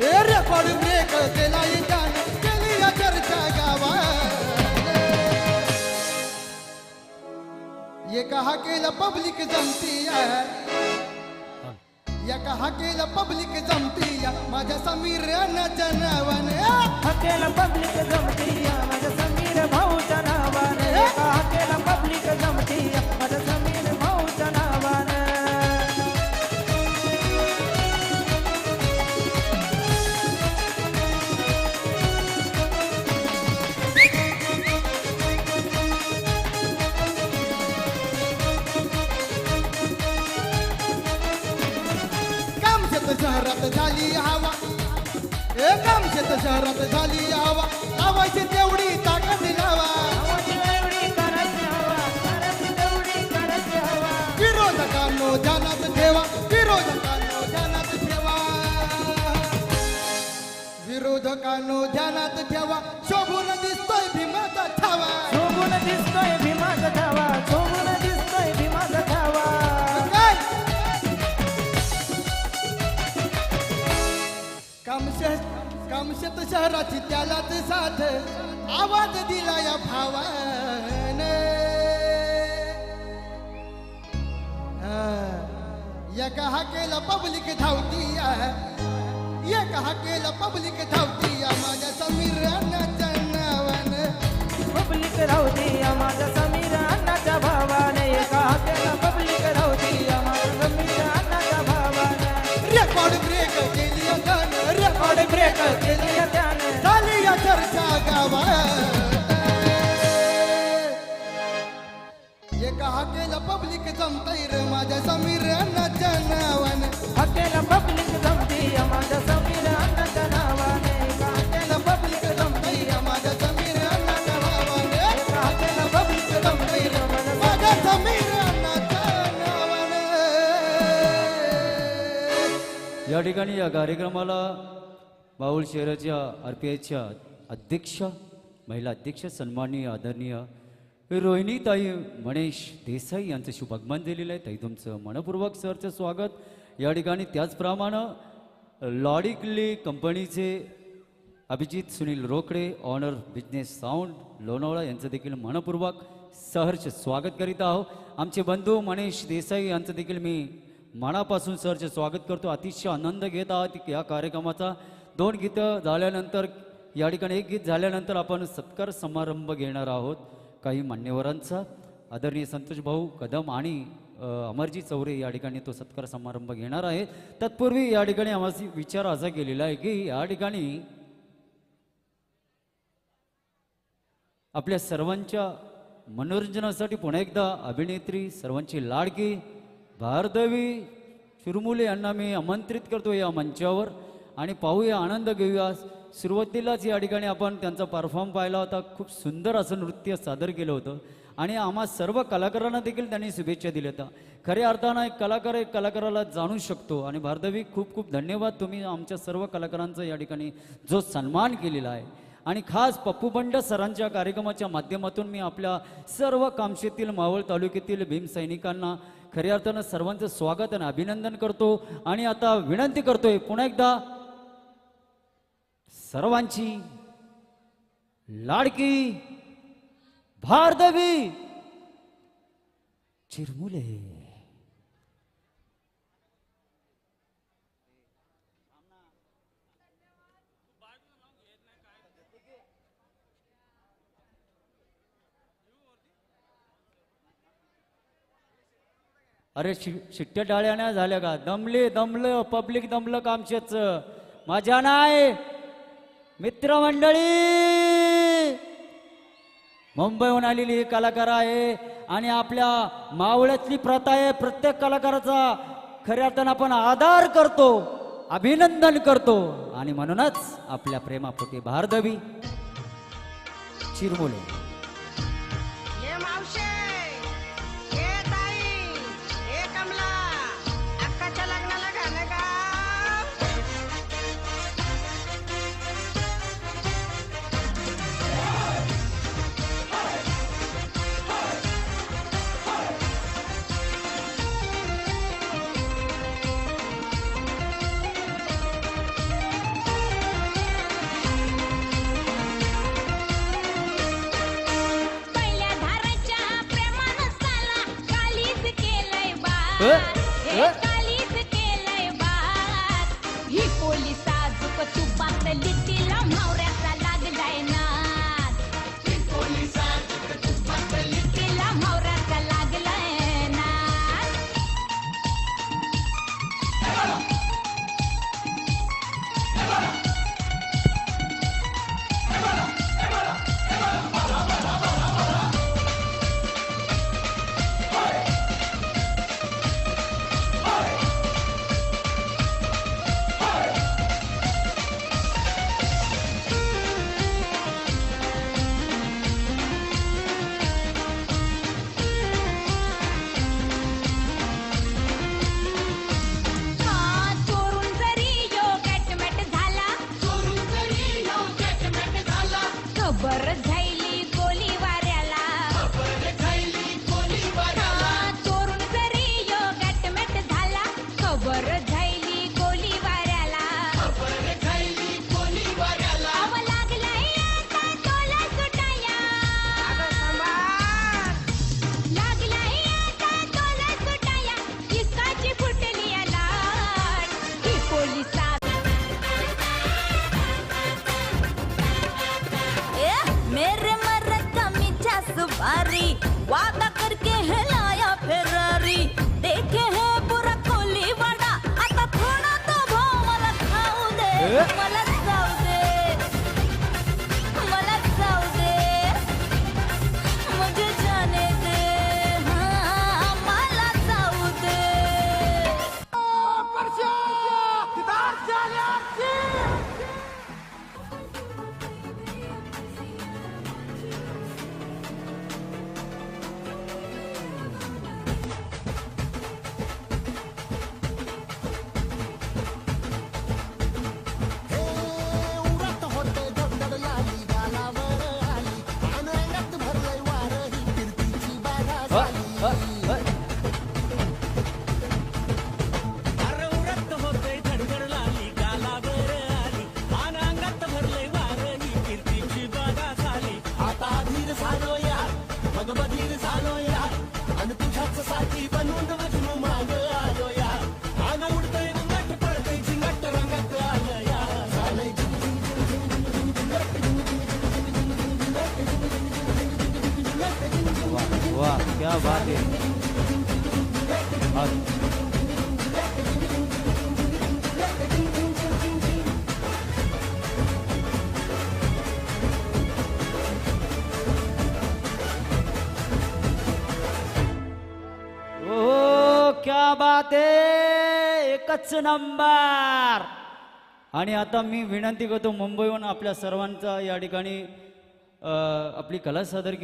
हे ब्रेक केला केली या चर्चा गावात. एका हाकेला पब्लिक जमती आहे. एका हाकेला पब्लिक जमती माझ्या समीर नावाने हकेला पब्लिक जमती शहरात झाली हवा. हे कामशेत शहरात झाली हवा. लावायची तेवढी ताकद लावा. विरोधकांनो ध्यानात ठेवा. विरोधकांनो ध्यानात ठेवा. विरोधकांनो ध्यानात ठेवा. शोभून दिसतोय भीमाचा ठावा शोभून दिसतोय भीमाचा धावा कामशेत शहराची त्यालाच साथ. आवाज दिला या भावाने. हा, एका हाकेला पब्लिक धावती एक एका हाकेला पब्लिक धावती या माझ्या समीरानाच्या पब्लिक जमतय रे माझ्या समीर अण्णाच्या नावानं हकेला पब्लिक जमती माझ्या समीर अण्णाच्या नावाने पब्लिक माझ्या समीर पब्लिक माझ्या समीर या ठिकाणी या कार्यक्रमाला बाऊल शहराच्या आर पी आयच्या अध्यक्ष महिला अध्यक्ष सन्माननीय आदरणीय रोहिणीताई मणेश देसाई यांचं शुभागमन दिलेलं आहे. ताई तुमचं मनपूर्वक सरचं स्वागत. या ठिकाणी त्याचप्रमाणे लॉडिकली कंपनीचे Abhijit Sunil Rokade owner business sound Lonavala यांचं देखील मनपूर्वक सहर्ष स्वागत करीत आहो आमचे बंधू मनीष देसाई यांचं देखील मी मनापासून सहर्ष स्वागत करतो. अतिशय आनंद घेत आहोत या कार्यक्रमाचा. दोन गीतं झाल्यानंतर या ठिकाणी एक गीत झाल्यानंतर आपण सत्कार समारंभ घेणार आहोत. काही मान्यवरांचा आदरणीय संतोष भाऊ कदम आणि अमरजी चौरे या ठिकाणी तो सत्कार समारंभ घेणार आहे. तत्पूर्वी या ठिकाणी आम्हाला विचार असा केलेला आहे की या ठिकाणी आपल्या सर्वांच्या मनोरंजनासाठी पुन्हा एकदा अभिनेत्री सर्वांची लाडकी भारदवी चुरमुले यांना मी आमंत्रित करतो या मंचावर आणि पाहूया आनंद घेऊया. सुरुवातीलाच या ठिकाणी आपण त्यांचा परफॉर्म पाहिला होता खूप सुंदर असं नृत्य सादर केलं होतं. आणि आम्हा सर्व कलाकारांना देखील त्यांनी शुभेच्छा दिल्या होत्या. खऱ्या अर्थानं एक कलाकार एक कलाकाराला जाणू शकतो. आणि भारदवी खूप खूप धन्यवाद तुम्ही आमच्या सर्व कलाकारांचा या ठिकाणी जो सन्मान केलेला आहे. आणि खास पप्पू बंड सरांच्या कार्यक्रमाच्या माध्यमातून मी आपल्या सर्व कामशेतील मावळ तालुक्यातील भीमसैनिकांना खऱ्या अर्थानं सर्वांचं स्वागत आणि अभिनंदन करतो. आणि आता विनंती करतोय पुन्हा एकदा सर्वांची लाडकी भारदवी चिरमुले. अरे शि शिट्ट्या डाळ्या नाही झाल्या का? दमले दमलं पब्लिक दमलं कामशेच माझ्या नाही. मित्रमंडळी मुंबईहून आलेली ही कलाकार आहे आणि आपल्या मावळ्यातली प्रथा आहे. प्रत्येक कलाकाराचा खऱ्या अर्थानं आपण आदर करतो अभिनंदन करतो आणि म्हणूनच आपल्या प्रेमापोटी भारदवी चिरमुले. पोलिसा झुक तू पातली तिला for a शब झालो या आणि तुझ्याच साठी बनून मजनू माग आलो या आन उडतय रंगट पडतय झिंगट रंगत आलं या झालंय वाह क्या बात है जिंदाबाद एकच नंबर. आणि आता मी विनंती करतो मुंबईहून आपल्या सर्वांचा या ठिकाणी आपली कला सादर